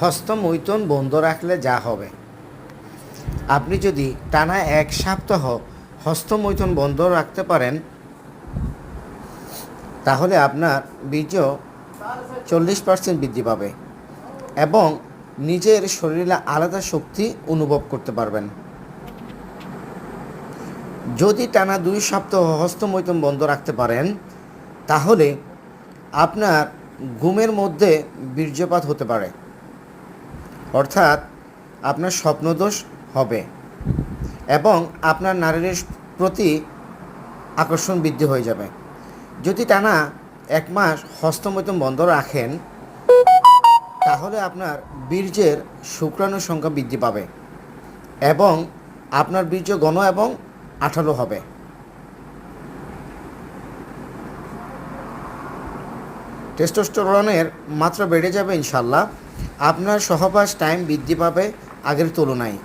হস্তমৈথুন বন্ধ রাখলে যা হবে। আপনি যদি টানা এক সপ্তাহ হস্তমৈথুন বন্ধ রাখতে পারেন, তাহলে আপনার বীর্য চল্লিশ পার্সেন্ট বৃদ্ধি পাবে এবং নিজের শরীরে আলাদা শক্তি অনুভব করতে পারবেন। যদি টানা দুই সপ্তাহ হস্তমৈথুন বন্ধ রাখতে পারেন, তাহলে আপনার ঘুমের মধ্যে বীর্যপাত হতে পারে। অর্থাৎ আপনার স্বপ্নদোষ হবে এবং আপনার নারীর প্রতি আকর্ষণ বৃদ্ধি হয়ে যাবে। যদি টানা এক মাস হস্তমৈতম বন্ধ রাখেন, তাহলে আপনার বীর্যের শুক্রাণুর সংখ্যা বৃদ্ধি পাবে এবং আপনার বীর্য ঘন এবং আঠালো হবে। টেস্টোস্টেরনের মাত্রা বেড়ে যাবে ইনশাল্লাহ আপনার সহবাস টাইম বৃদ্ধি পাবে আগের তুলনায়।